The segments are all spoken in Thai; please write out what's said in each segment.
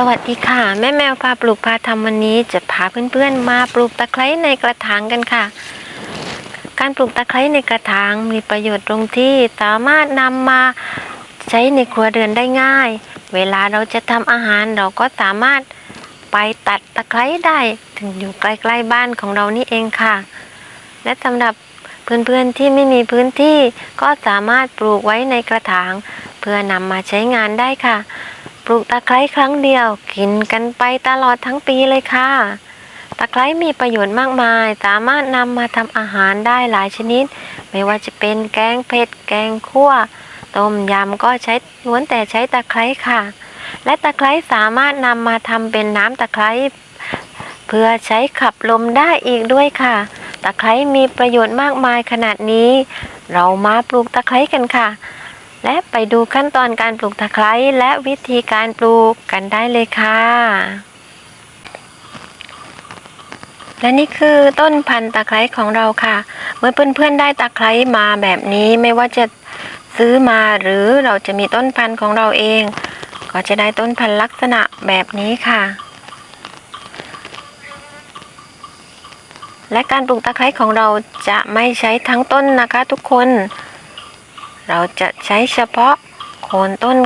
สวัสดีค่ะ แม่แมวพาปลูกพาทำวันนี้จะพาเพื่อนๆ มาปลูกตะไคร้ในกระถางกันค่ะ การปลูกตะไคร้ในกระถางมีประโยชน์ตรงที่สามารถนำมาใช้ในครัวเรือนได้ง่าย เวลาเราจะทำอาหารเราก็สามารถไปตัดตะไคร้ได้ถึงอยู่ใกล้ๆบ้านของเรานี่เองค่ะ และสำหรับเพื่อนๆที่ไม่มีพื้นที่ก็สามารถปลูกไว้ในกระถาง เพื่อนำมาใช้งานได้ค่ะ ปลูกตะไคร้ครั้งเดียว กินกันไปตลอดทั้งปีเลยค่ะ ตะไคร้มีประโยชน์มากมาย สามารถนำมาทำอาหารได้หลายชนิด ไม่ว่าจะเป็นแกงเผ็ด แกงคั่ว ต้มยำก็ใช้ล้วนแต่ใช้ตะไคร้ค่ะ และตะไคร้สามารถนำมาทำเป็นน้ำตะไคร้เพื่อใช้ขับลมได้อีกด้วยค่ะ ตะไคร้มีประโยชน์มากมายขนาดนี้ เรามาปลูกตะไคร้กันค่ะ และไปดูขั้นตอนการปลูกตะไคร้และวิธีการปลูกกันได้เลยค่ะ และนี่คือต้นพันธุ์ตะไคร้ของเราค่ะ เมื่อเพื่อนๆได้ตะไคร้มาแบบนี้ไม่ว่าจะซื้อมาหรือเราจะมีต้นพันธุ์ของเราเอง ก็จะได้ต้นพันธุ์ลักษณะแบบนี้ค่ะ และการปลูกตะไคร้ของเราจะไม่ใช้ทั้งต้นนะคะทุกคน เราจะใช้เฉพาะโคนต้น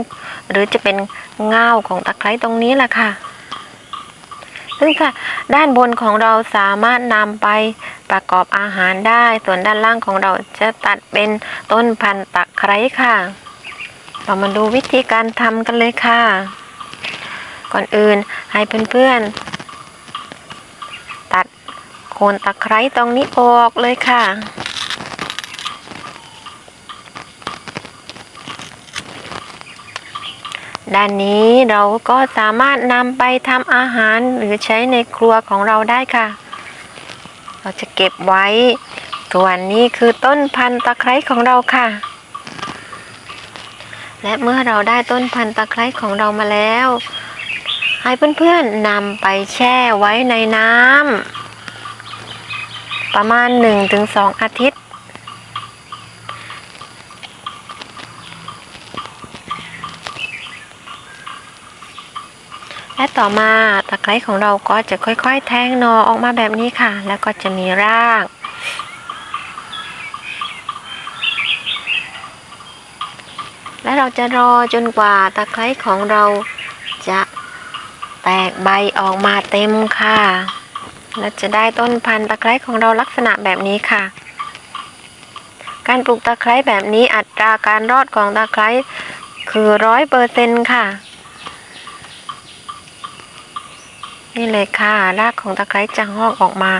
หรือจะเป็นเงาของตะไคร้ตรงนี้แหละค่ะ ซึ่งค่ะด้านบนของเราสามารถนำไปประกอบอาหารได้ ส่วนด้านล่างของเราจะตัดเป็นต้นพันธุ์ตะไคร้ค่ะ เรามาดูวิธีการทำกันเลยค่ะ ก่อนอื่นให้เพื่อนๆตัดโคนตะไคร้ตรงนี้ออกเลยค่ะ ด้านนี้เราก็สามารถนำไปทำอาหารหรือใช้ในครัวของเราได้ค่ะ เราจะเก็บไว้ ส่วนนี้คือต้นพันธุ์ตะไคร้ของเราค่ะ และเมื่อเราได้ต้นพันธุ์ตะไคร้ของเรามาแล้ว ให้เพื่อนๆนำไปแช่ไว้ในน้ำประมาณ 1-2 อาทิตย์ และต่อมาตะไคร้ของเราก็จะค่อยๆ แทงนอออกมาแบบนี้ค่ะ แล้วก็จะมีรากและเราจะรอจนกว่าตะไคร้ของเราจะแตกใบออกมาเต็มค่ะ และจะได้ต้นพันธุ์ตะไคร้ของเราลักษณะแบบนี้ค่ะ การปลูกตะไคร้แบบนี้อัตราการรอดของตะไคร้คือร้อยเปอร์เซ็นต์ค่ะ นี่เลยค่ะ รากของตะไคร้จะงอกออกมา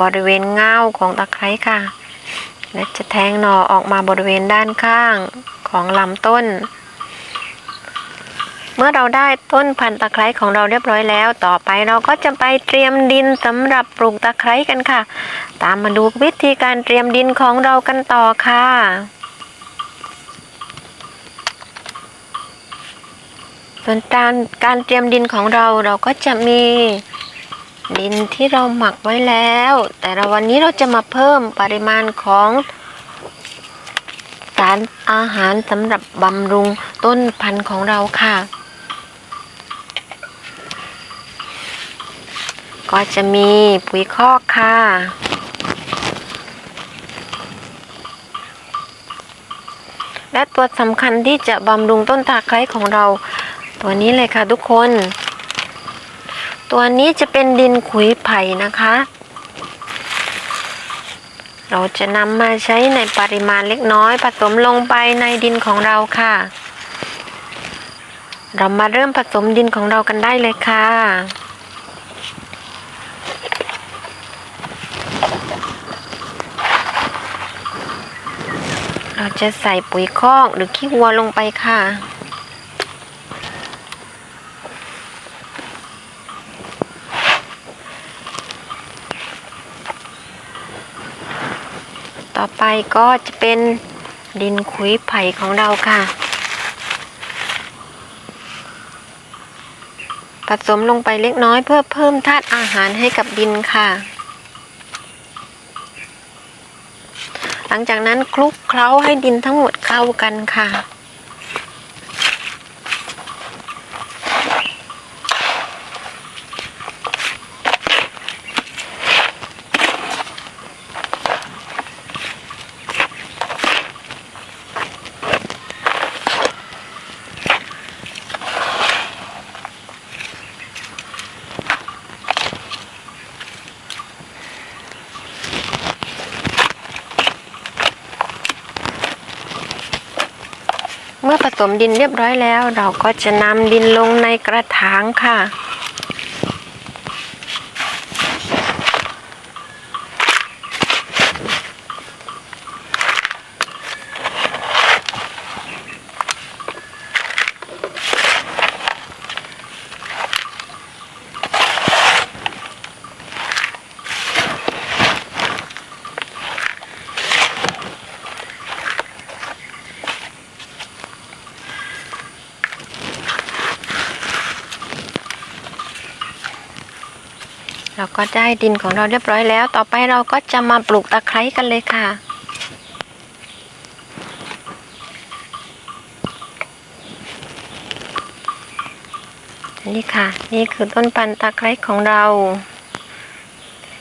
บริเวณเงาของตะไคร้ค่ะ และจะแทงหน่อออกมาบริเวณด้านข้างของลำต้น เมื่อเราได้ต้นพันธุ์ตะไคร้ของเราเรียบร้อยแล้ว ต่อไปเราก็จะไปเตรียมดินสำหรับปลูกตะไคร้กันค่ะ ตามมาดูวิธีการเตรียมดินของเรากันต่อค่ะ ส่วนการการเตรียมดินของเราเราก็จะมีดินที่เราหมักไว้แล้ว แต่เราวันนี้เราจะมาเพิ่มปริมาณของสารอาหารสำหรับบำรุงต้นพันธุ์ของเราค่ะ ก็จะมีปุ๋ยคอกค่ะและตัวสำคัญที่จะบำรุงต้นตะไคร้ของเรา ตัวนี้เลยค่ะทุกคน ตัวนี้จะเป็นดินขุยไผ่นะคะ เราจะนำมาใช้ในปริมาณเล็กน้อยผสมลงไปในดินของเราค่ะ เรามาเริ่มผสมดินของเรากันได้เลยค่ะเราจะใส่ปุ๋ยคอกหรือขี้วัวลงไปค่ะ ต่อไปก็จะเป็นดินขุยไผ่ของเราค่ะ ผสมลงไปเล็กน้อยเพื่อเพิ่มธาตุอาหารให้กับดินค่ะ หลังจากนั้นคลุกเคล้าให้ดินทั้งหมดเข้ากันค่ะ สมดินเรียบร้อยแล้ว เราก็จะนำดินลงในกระถางค่ะ เราก็ได้ดินของเราเรียบร้อยแล้ว ต่อไปเราก็จะมาปลูกตะไคร้กันเลยค่ะ นี่ค่ะ นี่คือต้นพันตะไคร้ของเรา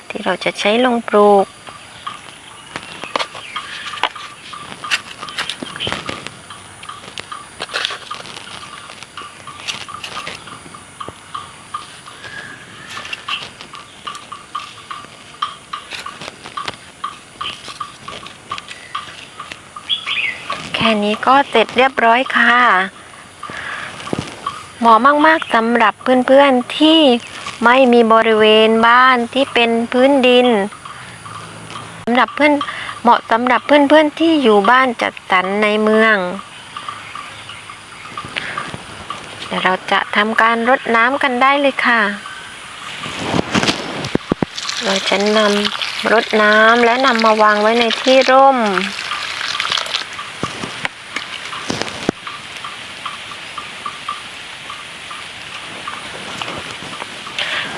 ที่เราจะใช้ลงปลูก ค่นี้ก็เสร็จเรียบร้อยค่ะ เหมาะมากๆสำหรับเพื่อนๆที่ไม่มีบริเวณบ้านที่เป็นพื้นดินสำหรับเพื่อนเหมาะสำหรับเพื่อนๆที่อยู่บ้านจัดสรรในเมือง เดี๋ยวเราจะทำการรดน้ำกันได้เลยค่ะ เราจะนำรดน้ำและนำมาวางไว้ในที่ร่ม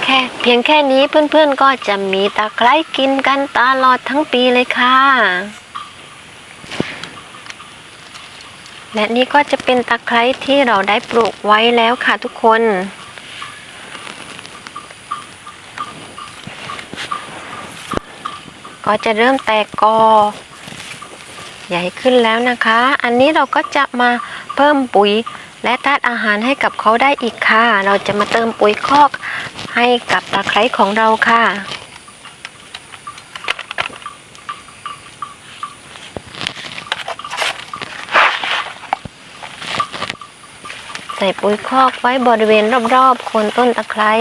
แค่ เพียงแค่นี้เพื่อนๆก็จะมีตะไคร้กินกันตลอดทั้งปีเลยค่ะ และนี่ก็จะเป็นตะไคร้ที่เราได้ปลูกไว้แล้วค่ะทุกคนก็จะเริ่มแตกกอ ใหญ่ขึ้นแล้วนะคะ อันนี้เราก็จะมาเพิ่มปุ๋ยและธาตุอาหารให้กับเขาได้อีกค่ะ เราจะมาเติมปุ๋ยคอก ให้กับตะไคร้ของเราค่ะ ใส่ปุ๋ยคอกไว้บริเวณรอบๆโคนต้นตะไคร้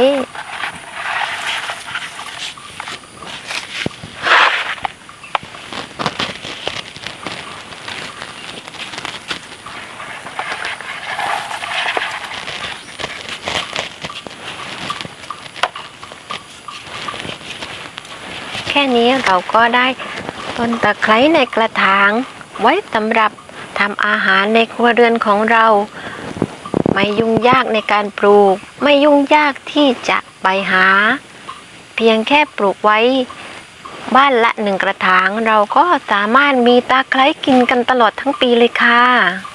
นี้เราก็ได้ต้นตะไคร้ในกระถาง ไว้สำหรับทำอาหารในครัวเรือนของเรา ไม่ยุ่งยากในการปลูก ไม่ยุ่งยากที่จะไปหา เพียงแค่ปลูกไว้ บ้านละหนึ่งกระถาง เราก็สามารถมีตะไคร้กินกันตลอดทั้งปีเลยค่ะ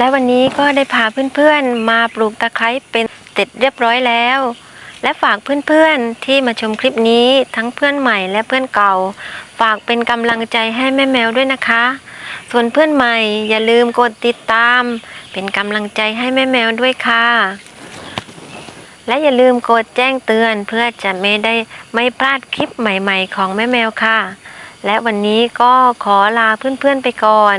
และวันนี้ก็ได้พาเพื่อนๆ มาปลูกตะไคร้เป็นเสร็จเรียบร้อยแล้ว และฝากเพื่อนๆที่มาชมคลิปนี้ทั้งเพื่อนใหม่และเพื่อนเก่า ฝากเป็นกำลังใจให้แม่แมวด้วยนะคะ ส่วนเพื่อนใหม่อย่าลืมกดติดตาม เป็นกำลังใจให้แม่แมวด้วยค่ะ และอย่าลืมกดแจ้งเตือนเพื่อจะไม่ได้ไม่พลาดคลิปใหม่ ๆ ของแม่แมวค่ะ และวันนี้ก็ขอลาเพื่อนๆไปก่อน